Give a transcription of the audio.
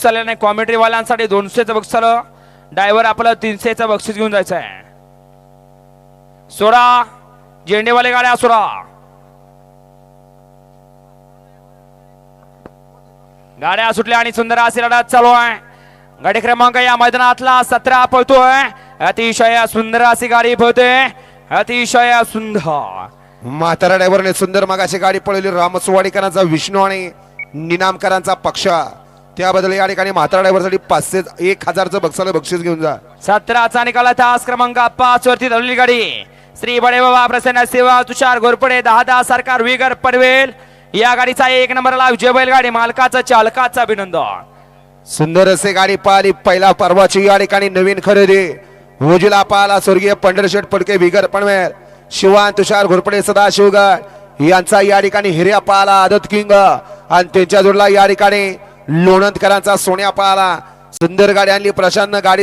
चाललेलं नाही. कॉमेंट्रीवाल्यांसाठी दोनशेचं बक्षीस. आलं डायव्हर आपलं तीनशेचं बक्षीस घेऊन जायचं आहे. सोडा. झेंडेवाले गाड्या सोडा. गाड्या सुटल्या आणि सुंदर अशी लढत चालू आहे. गाडी क्रमांक या मैदानातला सतरा पळतोय. अतिशय सुंदर अशी गाडी पळते. अतिशय सुंदर. म्हातारा डायव्हरने सुंदर मागाची गाडी पळवली. रामसवाडीकरांचा विष्णू आणि निनामकरांचा पक्ष. त्याबद्दल या ठिकाणी म्हातारा ड्रायव्हरसाठी पाचशे एक हजारचं बक्षाला बक्षीस घेऊन जा. सतराचा निकाला तास क्रमांक पाच वरती धरलेली गाडी. श्री बडे बाबा प्रसन्न सेवा तुषार घोरपडे दहा दहा सरकार विगर पडवेल. या गाडीचा एक नंबरला विजय बैलगाडी मालकाचं चालकाचं अभिनंदन. सुंदर असे गाडी पाहिली. पहिला पर्वाची या ठिकाणी नवीन खरेदी. उजला पाला स्वर्गीय पंढरशेठ पडके विगर पनवेल शिवान तुषार घोरपडे सदा शिवगड यांचा या ठिकाणी हिर्या पाला आदत किंग. आणि त्यांच्या जोडला या ठिकाणी लोणंदकरांचा सोन्या पाला सुंदर गाडी आणली प्रशांत गाडी